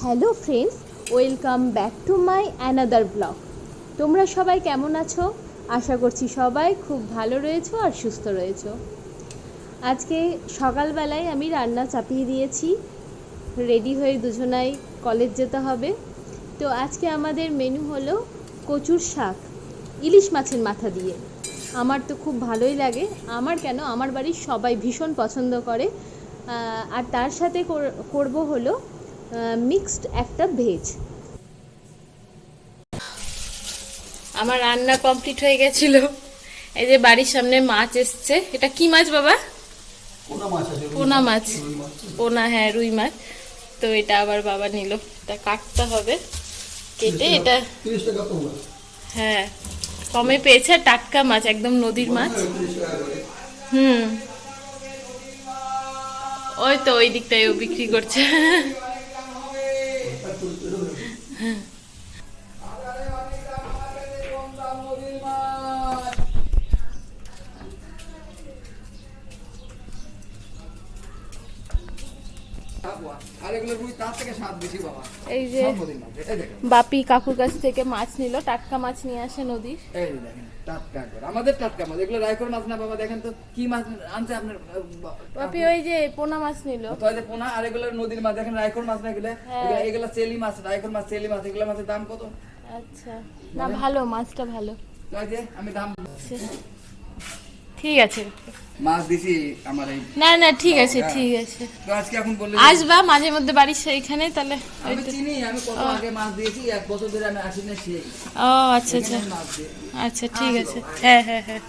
Hello friends, welcome back to my another blog. তোমরা সবাই কেমন আছো? আশা করছি সবাই খুব ভালো রয়েছো আর সুস্থ রয়েছো। আজকে সকালবেলায় আমি রান্না চাপিয়ে দিয়েছি। রেডি হয়ে দুজনাই কলেজ যেতে হবে। তো আজকে আমাদের মেনু হলো কচুর শাক, ইলিশ মাছের মাথা দিয়ে। আমার তো খুব ভালোই লাগে। আমার কেন? আমার বাড়ির সবাই ভীষণ পছন্দ করে। আর তার সাথে কর- করব হলো মিক্সড একটা ভেজ আমার রান্না কমপ্লিট হয়ে গেছিল। এই যে বাড়ির সামনে মাছ এসছে। এটা কি মাছ বাবা? পোনা মাছ পোনা হ্যাঁ রুই মাছ। তো এটা আবার বাবা নিল। এটা কাটতে হবে। কেটে এটা হ্যাঁ কমে পেয়েছে আর টাটকা মাছ একদম নদীর মাছ। হুম। ওই তো ওই দিকটায় ও বিক্রি করছে। এই যে বাপি কাকুর কাছ থেকে মাছ নিল টাটকা মাছ নিয়ে আসে নদীর। টাটকা আমাদের টাটকা মাছ এগুলো রায়কর মাছ না বাবা? দেখেন তো কি মাছ আনছে আপনার বাপি ওই যে পোনা মাছ নিল। তো এই যে পোনা আর এগুলো নদীর মাছ দেখেন রায়কর মাছ না এগুলো? হ্যাঁ। এগুলো- এগুলো চেলি মাছ রায়কর মাছ চেলি মাছ এগুলো মাছের দাম কত? আচ্ছা। না ভালো মাছটা ভালো। আমি দাম ঠিক আছে। মাছ দিছি আমার এই না না ঠিক আছে ঠিক আছে। তো আজকে এখন বললে আসবা মাঝে মধ্যে বাড়ির সেইখানে তাহলে আমি চিনি আমি কত আগে মাছ দিয়েছি এক বছর ধরে আমি আসি না সেই। ও আচ্ছা আচ্ছা। আচ্ছা ঠিক আছে। হ্যাঁ হ্যাঁ হ্যাঁ।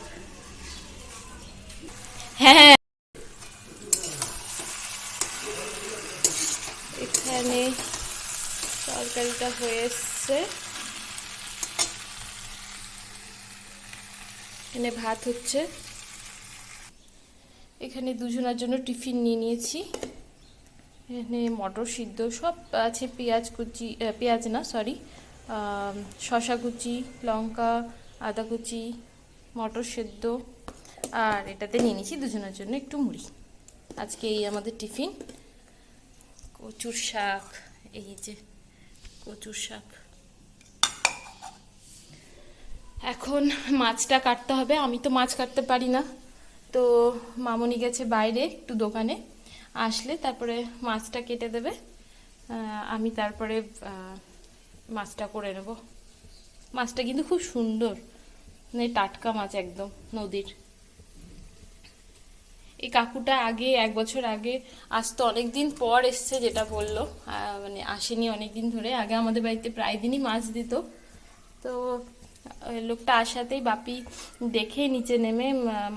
হ্যাঁ হ্যাঁ। এখানে তরকারিটা হয়ে এসছে। এখানে ভাত হচ্ছে। এখানে দুজনের জন্য টিফিন নিয়ে নিয়েছি। এখানে মটর সিদ্ধ, সব আছে, পেঁয়াজ কুচি পেঁয়াজ না সরি শশা কুচি, লঙ্কা, আদা কুচি, মটর সেদ্ধ, আর এটাতে নিয়ে নিয়েছি দুজনের জন্য একটু মুড়ি। আজকে এই আমাদের টিফিন। কচুর শাক, এই যে কচুর শাক। এখন মাছটা কাটতে হবে, আমি তো মাছ কাটতে পারি না। তো মামনি গেছে বাইরে একটু দোকানে। আসলে তারপরে মাছটা কেটে দেবে। আমি তারপরে মাছটা করে নেব। মাছটা কিন্তু খুব সুন্দর। মানে টাটকা মাছ একদম নদীর। এই কাকুটা আগে, এক বছর আগে আসতো অনেক দিন পর এসছে যেটা বলল। মানে আসেনি অনেক দিন ধরে। আগে আমাদের বাড়িতে প্রায় দিনই মাছ দিত। তো লোকটা আসাতেই বাপি দেখে নিচে নেমে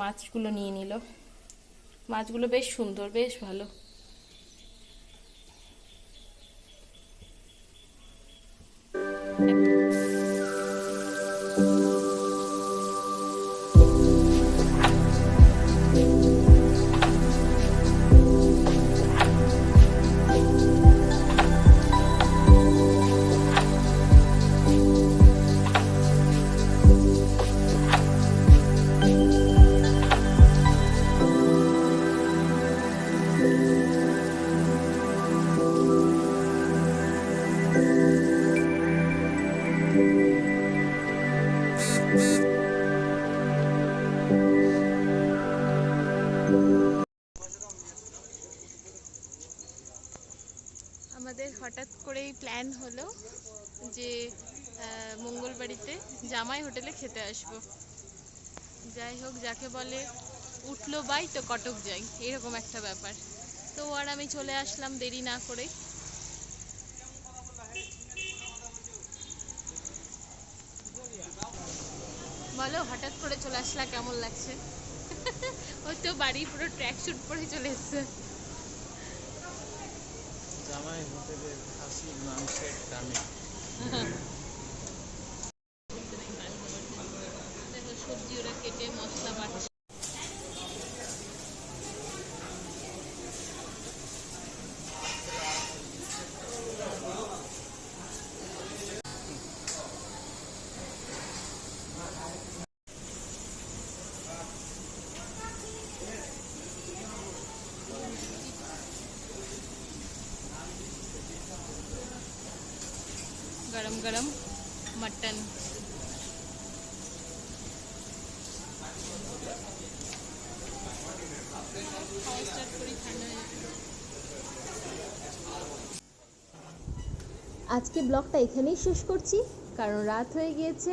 মাছগুলো নিয়ে নিল। মাছগুলো বেশ সুন্দর বেশ ভালো। আমাদের হঠাৎ করেই প্ল্যান হলো যে মঙ্গলবাড়িতে জামাই হোটেলে খেতে আসব। যাই হোক, যাকে বলে উঠল বাই, তো কটক যাই। এরকম একটা ব্যাপার। তো আর আমি চলে আসলাম দেরি না করে। বলো হঠাৎ করে চলে আসলা কেমন লাগছে? ওই তো বাড়ি পুরো ট্র্যাক শুট পরে চলে এসছে। জামাই হোটেলের খাসি মাংসের দামে। হয়ে যাবে। আজকে ব্লগটা এখানেই শেষ করছি, কারণ রাত হয়ে গিয়েছে,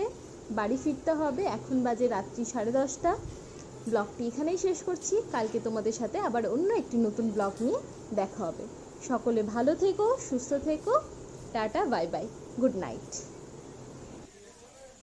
বাড়ি ফিরতে হবে, এখন বাজে রাত্রি সাড়ে দশটা। ব্লগটি এখানেই শেষ করছি, কালকে তোমাদের সাথে আবার অন্য একটি নতুন ব্লগ নিয়ে দেখা হবে। সকলে ভালো থেকো, সুস্থ থেকো, tata, bye bye. Good night